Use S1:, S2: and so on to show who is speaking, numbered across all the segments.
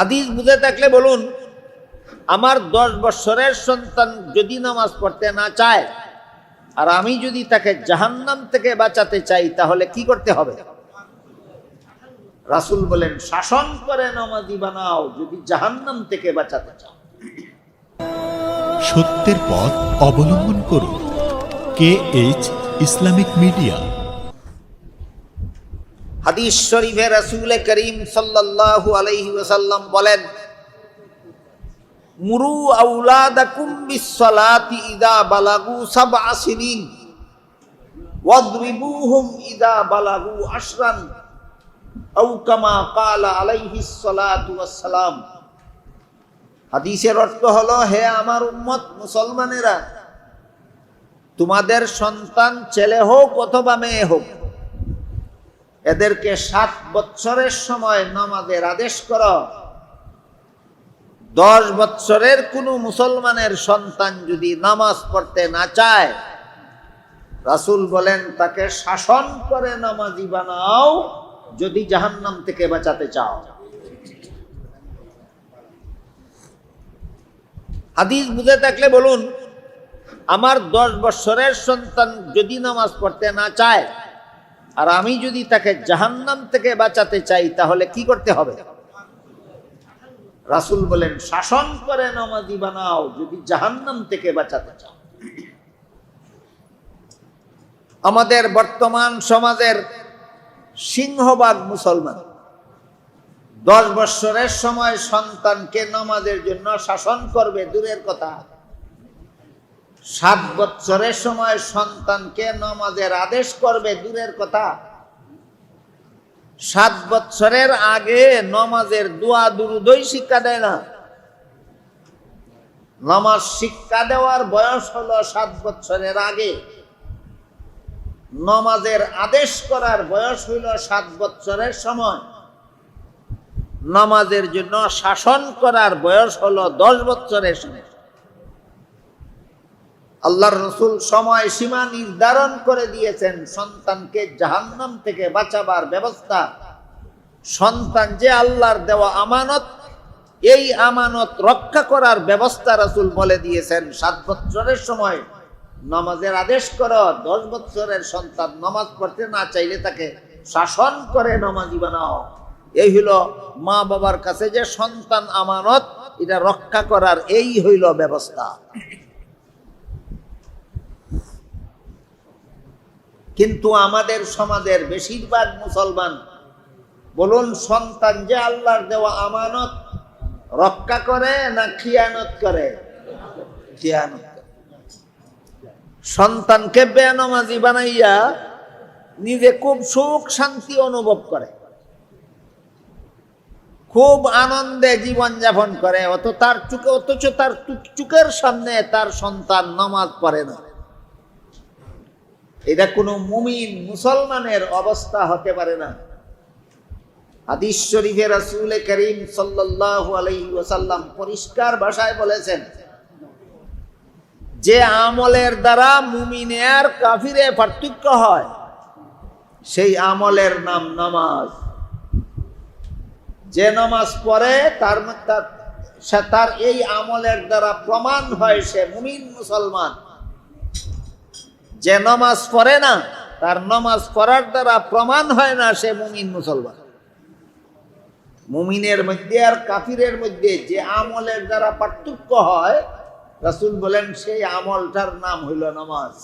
S1: হাদিস বুঝে থাকলে বলুন, আমার দশ বৎসরের সন্তান যদি নামাজ পড়তে না চায়, আর আমি যদি তাকে জাহান্নাম থেকে বাঁচাতে চাই, তাহলে কি করতে হবে? রাসুল বলেন, শাসন করে নামাজি বানাও, যদি জাহান্নাম থেকে বাঁচাতে চাও।
S2: সত্যের পথ অবলম্বন করুন। K H Islamic media.
S1: হাদিস শরীফে রাসূল করিম সাল্লাল্লাহু আলাইহি ওয়াসাল্লাম বলেন, মুরু আউলাদাকুম বিসসালাতি ইদা বালাগু সাবআ সিনিন, ওয়াদরিবুহুম ইদা বালাগু আশরান, আও কামা ক্বালা আলাইহিস সালাতু ওয়াসসালাম। হাদিসের অর্থ হলো, হে আমার উম্মত মুসলমানেরা, তোমাদের সন্তান ছেলে হোক অথবা মেয়ে হোক এদেরকে সাত বৎসরের সময় নামাজের আদেশ কর। দশ বৎসরের কোনো মুসলমানের সন্তান যদি নামাজ পড়তে না চায়, রাসূল বলেন, তাকে শাসন করে নামাজি বানাও, যদি জাহান্নাম থেকে বাঁচাতে চাও। হাদিস বুঝে থাকলে বলুন, আমার দশ বৎসরের সন্তান যদি নামাজ পড়তে না চায় আর আমি যদি তাকে জাহান্নাম থেকে বাঁচাতে চাই, তাহলে কি করতে হবে? রাসূল বলেন, শাসন করে নামাজি বানাও, যদি জাহান্নাম থেকে বাঁচাতে চাও। আমাদের বর্তমান সমাজের সিংহবাগ মুসলমান। দশ বৎসরের সময় সন্তানকে নামাজের জন্য শাসন করবে, দূরের কথা। সাত বৎসরের সময় সন্তানকে নমাজের আদেশ করবে, দূরের কথা। সাত বৎসরের আগে নমাজের দোয়া দুরুদই শিক্ষা দেয় না। নামাজ শিক্ষা দেওয়ার বয়স হলো সাত বৎসরের আগে। নমাজের আদেশ করার বয়স হইল সাত বৎসরের সময়। নামাজের জন্য শাসন করার বয়স হলো দশ বৎসরের সময়। আল্লাহর রসুল সময় সীমা নির্ধারণ করে দিয়েছেন সন্তানকে জাহান্নাম থেকে বাঁচাবার ব্যবস্থা। সন্তান যে আল্লাহর দেওয়া আমানত, এই আমানত রক্ষা করার ব্যবস্থা রাসূল বলে দিয়েছেন। সাত বছরের সময় নামাজের আদেশ করো, দশ বছরের সন্তান নামাজ পড়তে না চাইলে তাকে শাসন করে নামাজি বানাও। এই হইল মা বাবার কাছে যে সন্তান আমানত, এটা রক্ষা করার এই হইল ব্যবস্থা। কিন্তু আমাদের সমাজের বেশিরভাগ মুসলমান বলুন, সন্তান যে আল্লাহর দেওয়া আমানত রক্ষা করে না খিয়ানত করে? খিয়ানত সন্তানকে বেনমাজি বানাইয়া নিজে খুব সুখ শান্তি অনুভব করে। খুব আনন্দে জীবন যাপন করে, অত তার চুকে অথচ তার চুক- চুকের সামনে তার সন্তান নামাজ পড়ে না। এটা কোনো মুমিন মুসলমানের অবস্থা হতে পারে না। হাদিস শরীফে রাসূল করিম সাল্লাল্লাহু আলাইহি ওয়াসাল্লাম পরিষ্কার ভাষায় বলেছেন, যে আমলের দ্বারা মুমিনে আর কাফিরে পার্থক্য হয়, সেই আমলের নাম নামাজ। যে নামাজ পড়ে, তার তার এই আমলের দ্বারা প্রমাণ হয় সে মুমিন মুসলমান। যে নামাজ পড়ে না, তার নামাজ পড়ার দ্বারা প্রমাণ হয় না সে মুমিন মুসলমান। মুমিনের মধ্যে আর কাফিরের মধ্যে যে আমলের দ্বারা পার্থক্য হয়, রাসূল বলেন সেই আমলটার নাম হইল নামাজ।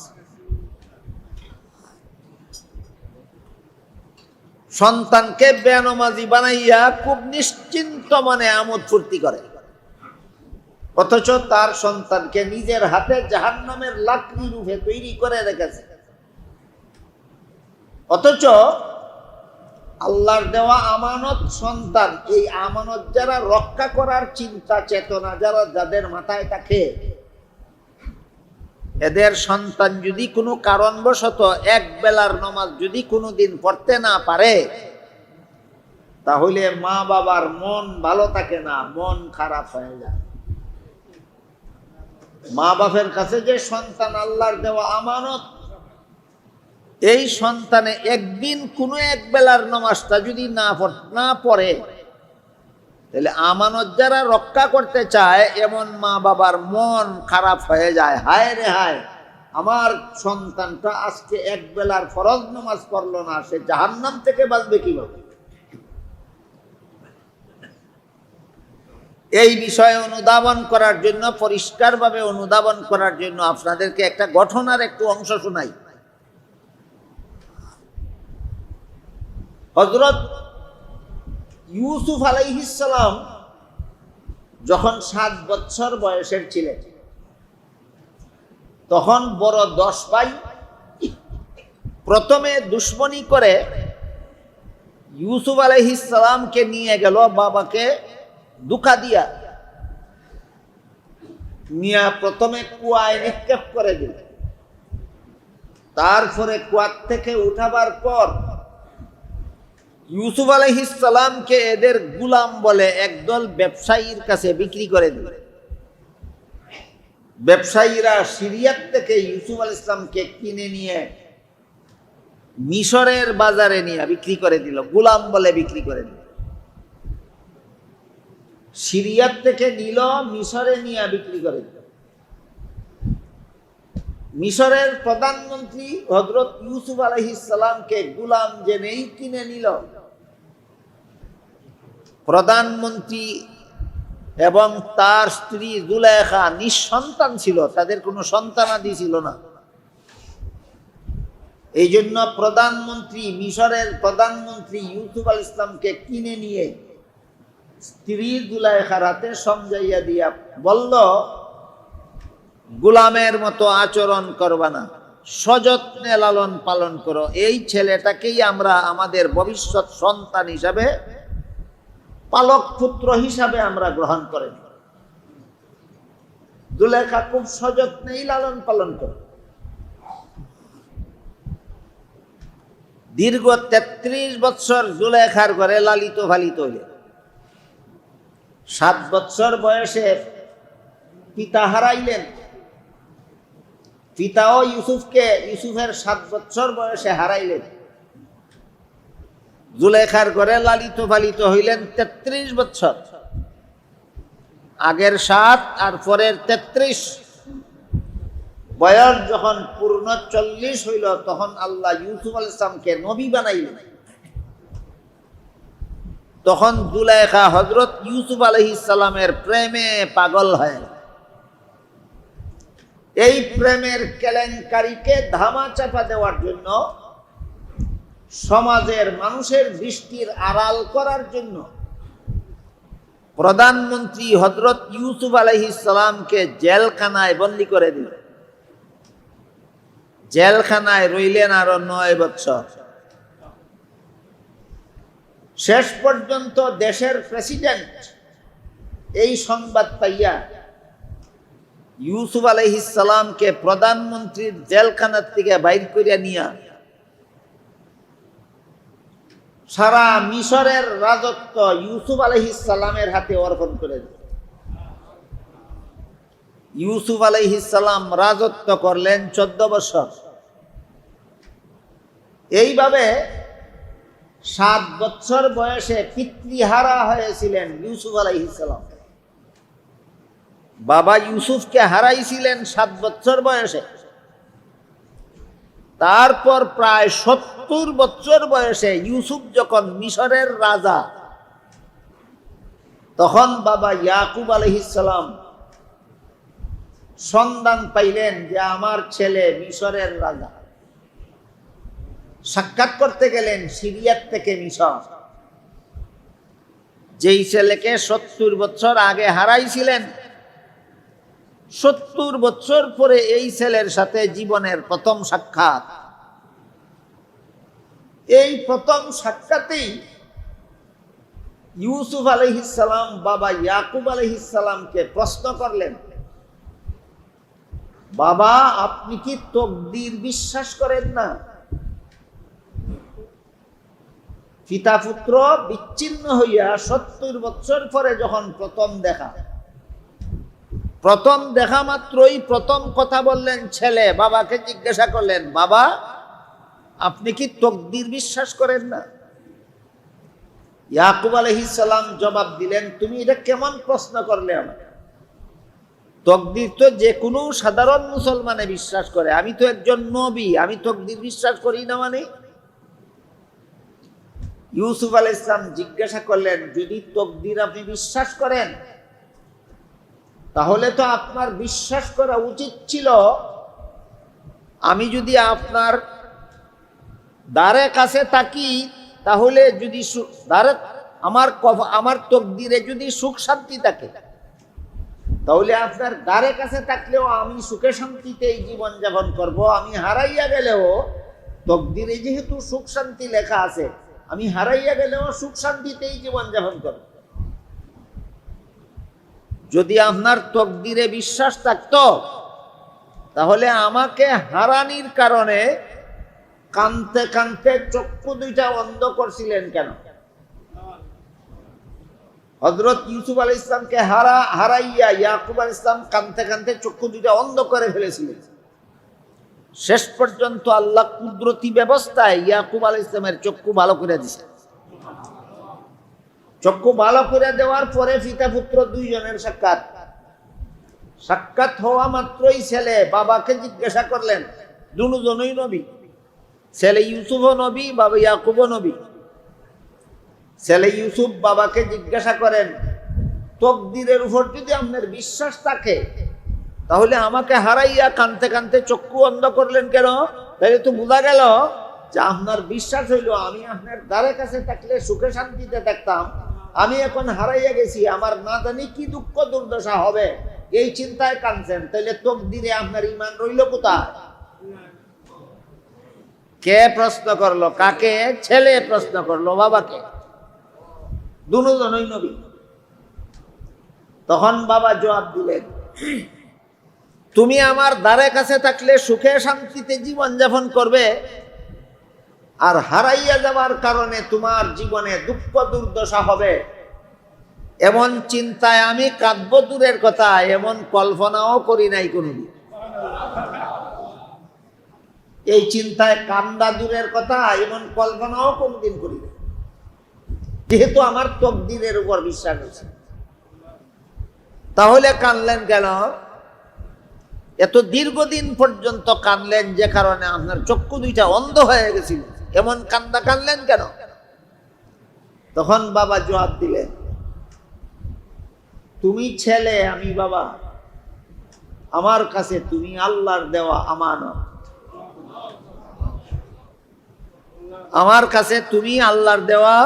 S1: সন্তানকে বেনমাজি বানাইয়া খুব নিশ্চিন্ত মনে আমোদ ফুর্তি করে। অথচ তার সন্তানকে নিজের হাতে জাহান্নামের লাকড়ি রূপে তৈরি করে রেখেছে। অথচ আল্লাহর দেওয়া আমানত সন্তান, এই আমানত যারা রক্ষা করার চিন্তা, চেতনা যারা, যাদের মাথায় থাকে, এদের সন্তান যদি কোনো কারণবশত এক বেলার নমাজ যদি কোনো দিন পড়তে না পারে, তাহলে মা বাবার মন ভালো থাকে না, মন খারাপ হয়ে যায়। মা বাপের কাছে যে সন্তান আল্লাহর দেওয়া আমানত, এই সন্তানে একদিন কোনো এক বেলার নমাজটা যদি না না পড়ে, তাহলে আমানত যারা রক্ষা করতে চায়, এমন মা বাবার মন খারাপ হয়ে যায়। হায় রে হায়, আমার সন্তানটা আজকে এক বেলার ফরজ নামাজ পড়ল না, সে জাহান্নাম থেকে বাঁচবে কীভাবে? এই বিষয়ে অনুধাবন করার জন্য, পরিষ্কারভাবে অনুধাবন করার জন্য আপনাদেরকে একটা ঘটনার একটু অংশ শোনাই। হজরত ইউসুফ আলাইহিসালাম যখন সাত বছর বয়সের ছিলেন, তখন বড় দশ ভাই প্রথমে দুশ্মনী করে ইউসুফ আলাইহিসালামকে নিয়ে গেল বাবাকে দুকা দিয়া। নিয়া প্রথমে কুয়ায় নিক্ষেপ করে দিল। তারপরে কুয়ার থেকে উঠাবার পর ইউসুফ আলহিসামকে এদের গুলাম বলে একদল ব্যবসায়ীর কাছে বিক্রি করে দিল। ব্যবসায়ীরা সিরিয়ার থেকে ইউসুফ আল ইসলামকে কিনে নিয়ে মিশরের বাজারে নিয়ে বিক্রি করে দিল। গুলাম বলে বিক্রি করে দিল। সিরিয়ার থেকে নিল, মিশরে নিয়ে বিক্রি করে মিশরের প্রধানমন্ত্রী হজরত ইউসুফ আলহিসামকে গুলাম জেনেই কিনে নিল। প্রধানমন্ত্রী এবং তার স্ত্রী জুলেখা নিঃসন্তান ছিল, তাদের কোনো সন্তানাদি ছিল না। এই জন্য প্রধানমন্ত্রী, মিশরের প্রধানমন্ত্রী ইউসুফ আল ইসলামকে কিনে নিয়ে স্ত্রী জুলাইখার হাতে সমঝাইয়া দিয়া বলল, গোলামের মতো আচরণ করবা না। সযত্নে লালন পালন করো। এই ছেলেটাকেই আমরা আমাদের ভবিষ্যৎ সন্তান হিসাবে, পালক পুত্র হিসাবে আমরা গ্রহণ করে নিই। জুলেখা খুব সযত্নেই লালন পালন করে। দীর্ঘ তেত্রিশ বৎসর জুলেখার ঘরে লালিত ফালিত হইলে। সাত বৎসর বয়সে পিতা হারাইলেন। পিতাও ইউসুফকে ইউসুফের সাত বৎসর বয়সে হারাইলেন। জুলেখার ঘরে লালিত পালিত হইলেন তেত্রিশ বৎসর। আগের সাত আর পরের তেত্রিশ। বয়স যখন পূর্ণ চল্লিশ হইল, তখন আল্লাহ ইউসুফ আল ইসলামকে নবী বানাইলেন। তখন জুলেখা হজরত ইউসুফ আলহি ইসালামের প্রেমে পাগল হয় এই প্রেমের কেলেঙ্কারিকে ধামা চাপা দেওয়ার জন্য, সমাজের মানুষের দৃষ্টির আড়াল করার জন্য প্রধানমন্ত্রী হজরত ইউসুফ আলহি সালামকে জেলখানায় বন্দি করে দিল। জেলখানায় রইলেন আরও নয় বছর। শেষ পর্যন্ত দেশের প্রেসিডেন্ট এই সংবাদ পাইয়া ইউসুফ আলহিসামকে প্রধানমন্ত্রীর জেলখানার থেকে বাইর করিয়া নিয়া সারা মিশরের রাজত্ব ইউসুফ আলহিসাল্লামের হাতে অর্পণ করে দিল। ইউসুফ আলহিসাল্লাম রাজত্ব করলেন চোদ্দ বছর। এইভাবে সাত বছর বয়সে পিতৃহারা হয়েছিলেন ইউসুফ আলাইহিসাল্লাম বাবা ইউসুফকে হারাইছিলেন সাত বছর বয়সে। তারপর প্রায় সত্তর বছর বয়সে ইউসুফ যখন মিশরের রাজা, তখন বাবা ইয়াকুব আলহিসাল্লাম সন্ধান পাইলেন যে আমার ছেলে মিশরের রাজা। সাক্ষাৎ করতে গেলেন সিরিয়ার থেকে মিশর। যেই ছেলেকে সত্তর বছর আগে হারাইছিলেন, সত্তর বছর পরে এই ছেলের সাথে জীবনের প্রথম সাক্ষাৎ। এই প্রথম সাক্ষাতেই ইউসুফ আলহিসাম বাবা ইয়াকুব আলহিসামকে প্রশ্ন করলেন, বাবা, আপনি কি তকদির বিশ্বাস করেন না? পিতা পুত্র বিচ্ছিন্ন হইয়া সত্তর বছর পরে যখন প্রথম দেখা প্রথম দেখা মাত্রই প্রথম কথা বললেন, ছেলে, বাবাকে জিজ্ঞাসা করলেন, বাবা, আপনি কি তকদির বিশ্বাস করেন না? ইয়াকুব আলহিসাল্লাম জবাব দিলেন, তুমি এটা কেমন প্রশ্ন করলে আমার তকদির তো যে কোনো সাধারণ মুসলমানে বিশ্বাস করে, আমি তো একজন নবী, আমি তকদির বিশ্বাস করি না মানে? ইউসুফ আল ইসলাম জিজ্ঞাসা করলেন, যদি তকদির আপনি বিশ্বাস করেন, তাহলে তো আপনার বিশ্বাস করা উচিত ছিল। আমি যদি আপনার দ্বারে কাছে তাকি তাহলে যদি দ্বারে, আমার আমার তকদিরে যদি সুখ শান্তি থাকে, তাহলে আপনার দ্বারে কাছে থাকলেও আমি সুখে শান্তিতে এই জীবন যাপন করব। আমি হারাইয়া গেলেও তকদিরে যেহেতু সুখ শান্তি লেখা আছে আমি হারাইয়া গেলেও সুখ শান্তিতেই জীবন যাপন করব। যদি আপনার তকদিরে বিশ্বাস থাকতো, তাহলে আমাকে হারানির কারণে কানতে কানতে চক্ষু দুইটা অন্ধ করছিলেন কেন? হজরত ইউসুফ আল ইসলামকে হারা, হারাইয়া ইয়াকুব আল ইসলাম কানতে কানতে চক্ষু দুইটা অন্ধ করে ফেলেছিলেন। শেষ পর্যন্ত আল্লাহ কুদরতি ব্যবস্থায় ইয়াকুব আল ইসলামের চক্ষু ভালো করে দিছে। চক্ষু ভালো করে দেওয়ার পরে পিতা পুত্র দুইজনের সাক্ষাৎ। সাক্ষাৎ হওয়া মাত্রই ছেলে বাবাকে জিজ্ঞাসা করলেন, দুজনই নবী? ছেলে ইউসুফও নবী, বাবা ইয়াকুবও নবী। ছেলে ইউসুফ বাবাকে জিজ্ঞাসা করেন, তকদিরের উপর যদি আপনার বিশ্বাস থাকে তাহলে আমাকে হারাইয়া কানতে কানতে চক্ষু অন্ধ করলেন কেন? তাহলে তো বোঝা গেল যে আপনার বিশ্বাস হইল, আমি আপনার দ্বারে কাছে থাকলে সুখে শান্তিতে থাকতাম। আমি এখন হারাইয়া গেছি, আমার না জানি কি দুঃখ দুর্দশা হবে। এই চিন্তায় কানছেন তাহলে দিনে আপনার ইমান রইল কোথায়? কে প্রশ্ন করল? কাকে? ছেলে প্রশ্ন করল, বাবাকে। দুজনই নবী। তখন বাবা জবাব দিলেন তুমি আমার দ্বারে কাছে থাকলে সুখে শান্তিতে জীবন যাপন করবে আর হারাইয়া যাওয়ার কারণে তোমার জীবনে দুঃখ দুর্দশা হবে। এমন চিন্তায় আমি কাব্য দূরের কথা, এমন কল্পনাও করি নাই কোনদিন। এই চিন্তায় কান্দা দূরের কথা, এমন কল্পনাও কোনদিন করি নাই। যেহেতু আমার তকদিরের উপর বিশ্বাস আছে। তাহলে কানলেন কেন? এত দীর্ঘদিন পর্যন্ত কানলেন যে কারণে আপনার চক্ষু দুইটা অন্ধ হয়ে গেছিল। এমন কান্দা কানলেন কেন? তখন বাবা জবাব দিলেন, তুমি ছেলে, আমি বাবা। আমার কাছে তুমি আল্লাহর দেওয়া আমানত। আমার কাছে তুমি আল্লাহর দেওয়া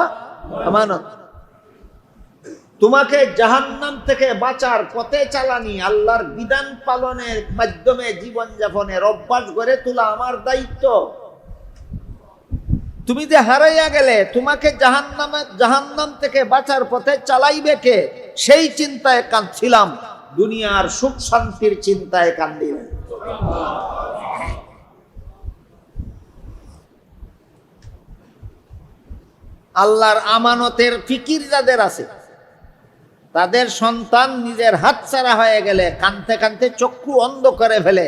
S1: আমানত। তোমাকে জাহান্নাম থেকে বাঁচার পথে চালানি আল্লাহর বিধান পালনের মাধ্যমে জীবন যাপনের অভ্যাস গড়ে তোলা আমার দায়িত্ব। তুমি যে হারাইয়া গেলে, তোমাকে জাহান্নামে, জাহান্নাম থেকে বাঁচার পথে চালাইবে কে? সেই চিন্তায় কাঁদছিলাম। দুনিয়ার সুখ শান্তির চিন্তায় কান্দিলেন আল্লাহর আমানতের ফিকির যাদের আছে তাদের সন্তান নিজের হাত ছাড়া হয়ে গেলে কানতে কানতে চক্ষু অন্ধ করে ফেলে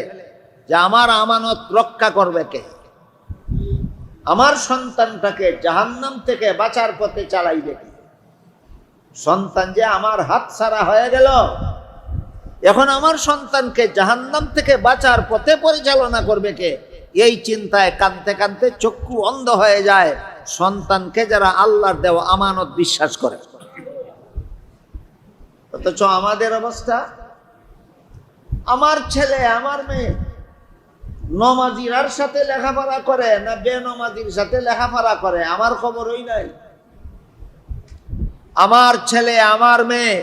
S1: যে আমার আমানত রক্ষা করবে কে? আমার সন্তানটাকে জাহান্নাম থেকে বাঁচার পথে চালাইবে কে? সন্তান যে আমার হাত ছাড়া হয়ে গেল, এখন আমার সন্তানকে জাহান্নাম থেকে বাঁচার পথে পরিচালনা করবে কে? এই চিন্তায় কানতে কানতে চক্ষু অন্ধ হয়ে যায় সন্তানকে যারা আল্লাহর দেওয়া আমানত বিশ্বাস করে। অথচ আমাদের অবস্থা, আমার ছেলে, আমার মেয়ে নমাজিরার সাথে লেখাপড়া করে না বেনমাজির সাথে লেখাপড়া করে? আমার খবরই নাই। আমার ছেলে, আমার মেয়ে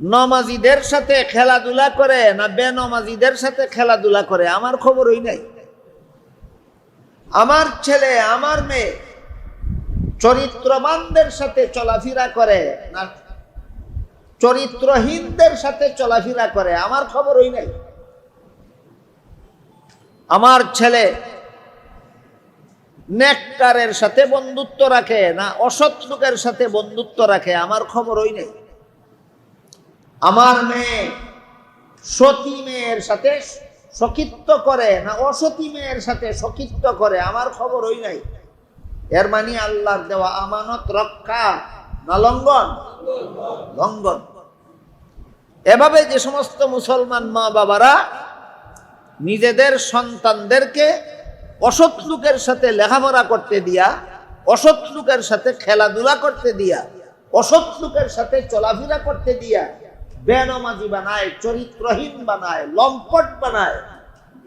S1: নমাজিদের সাথে খেলাধুলা করে না বেনমাজিদের সাথে খেলাধুলা করে? আমার খবরই নাই। আমার ছেলে, আমার মেয়ে চরিত্রবানদের সাথে চলাফেরা করে না চরিত্রহীনদের সাথে চলাফেরা করে, আমার খবরই নাই। আমার ছেলে নেককারের সাথে বন্ধুত্ব রাখে না অসৎ লোকের সাথে বন্ধুত্ব রাখে, আমার খবরই নেই। আমার মেয়ে সতী মেয়ের সাথে সখিত্ব করে না অসতী মেয়ের সাথে সখিত্ব করে, আমার খবর ওই নাই। এর মানে আল্লাহর দেওয়া আমানত রক্ষা না লঙ্ঘন? লঙ্ঘন। এভাবে যে সমস্ত মুসলমান মা বাবারা নিজেদের সন্তানদেরকে অসৎ লোকের সাথে লেখাপড়া করতে দিয়া, অসৎ লোকের সাথে খেলাধুলা করতে দিয়া, অসৎ লোকের সাথে চলাফেরা করতে দিয়া বেনমাজি বানায়, চরিত্রহীন বানায়, লম্পট বানায়,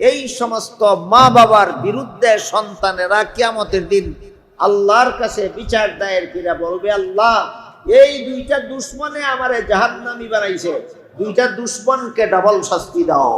S1: এই সমস্ত মা বাবার বিরুদ্ধে সন্তানেরা কিয়ামতের দিন আল্লাহর কাছে বিচার দায়ের কিরা বলবে, আল্লাহ, এই দুইটা দুশ্মনে আমারে জাহান্নামি বানাইছে। দুইটা দুশ্মনকে ডাবল শাস্তি দাও।